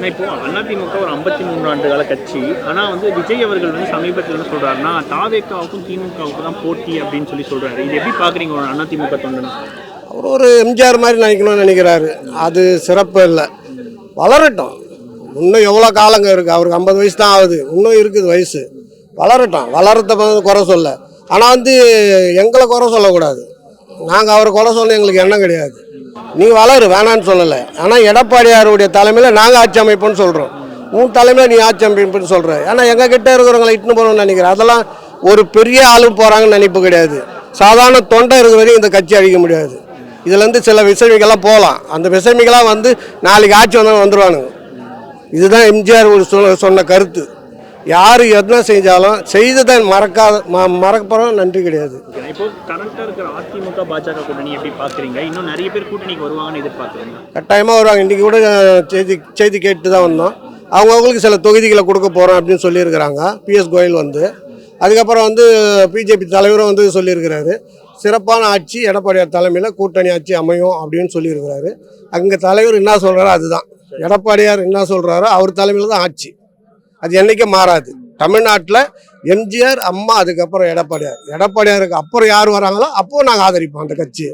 நான் இப்போ அதிமுக ஒரு ஐம்பத்தி மூன்று ஆண்டு கால கட்சி. ஆனால் வந்து விஜய் அவர்கள் வந்து சமீபத்தில் என்ன சொல்கிறாருன்னா தாவேக்காவுக்கும் திமுகவுக்கும் தான் போட்டி அப்படின்னு சொல்லி சொல்கிறாரு இது எப்படி பார்க்குறீங்க ஒரு அதிமுக தொண்டனா? அவர் ஒரு எம்ஜிஆர் மாதிரி நினைக்கணும்னு நினைக்கிறாரு. அது சிறப்பு இல்லை. வளரட்டும். இன்னும் எவ்வளோ காலங்க இருக்குது அவருக்கு ஐம்பது வயசு தான் ஆகுது. இன்னும் இருக்குது வயசு. வளரட்டும். வளரத்தை வந்து குறை சொல்ல. ஆனால் வந்து எங்களை குறை சொல்லக்கூடாது. நாங்கள் அவரை குறை சொல்ல எங்களுக்கு எண்ணம் கிடையாது. நீ வளரு வேணான்னு சொல்லலை. ஆனால் எடப்பாடியாருடைய தலைமையில் நாங்கள் ஆட்சி அமைப்புன்னு சொல்கிறோம் உன் தலைமையில் நீ ஆட்சி அமைப்புன்னு சொல்கிற ஏன்னா எங்கள் கிட்டே இருக்கிறவங்களை இட்டுன்னு போகணும்னு நினைக்கிறேன். அதெல்லாம் ஒரு பெரிய ஆளு போகிறாங்கன்னு நினைப்பு கிடையாது. சாதாரண தொண்டை இருக்கிற வரையும் இந்த கட்சி அழிக்க முடியாது. இதுலேருந்து சில விஷமிகள்லாம் போகலாம். அந்த விசமிகளாக வந்து நாளைக்கு ஆட்சி வந்தவங்க வந்துடுவானுங்க இதுதான் எம்ஜிஆர் ஒரு சொன்ன கருத்து. யார் என்ன செஞ்சாலும் செய்ததை மறக்காத மறக்கப்புறம் நன்றி கிடையாது. இப்போ கரண்டா இருக்கிற அதிமுக பாஜக கூட்டணி எப்படி பாக்குறீங்க? இன்னும் நிறைய பேர் கூட்டணிக்கு வருவாங்கன்னு எதிர்பார்க்குறீங்க கட்டாயமாக வருவாங்க. இன்றைக்கி கூட செய்தி செய்தி கேட்டு தான் வந்தோம். அவங்கவுங்களுக்கு சில தொகுதிகளை கொடுக்க போகிறோம் அப்படின்னு சொல்லியிருக்கிறாங்க. பிஎஸ் கோயல் வந்து. அதுக்கப்புறம் வந்து பிஜேபி தலைவரும் வந்து சொல்லியிருக்கிறாரு. சிறப்பான ஆட்சி எடப்பாடியார் தலைமையில் கூட்டணி ஆட்சி அமையும் அப்படின்னு சொல்லியிருக்கிறாரு. அங்கே தலைவர் என்ன சொல்கிறாரோ அதுதான். எடப்பாடியார் என்ன சொல்கிறாரோ அவர் தலைமையில் தான் ஆட்சி. அது என்றைக்கும் மாறாது. தமிழ்நாட்டில் எம்ஜிஆர் அம்மா அதுக்கப்புறம் எடப்பாடியார். எடப்பாடியாருக்கு அப்புறம் யார் வராங்களோ அப்போ நாங்கள் ஆதரிப்போம் அந்த கட்சியை.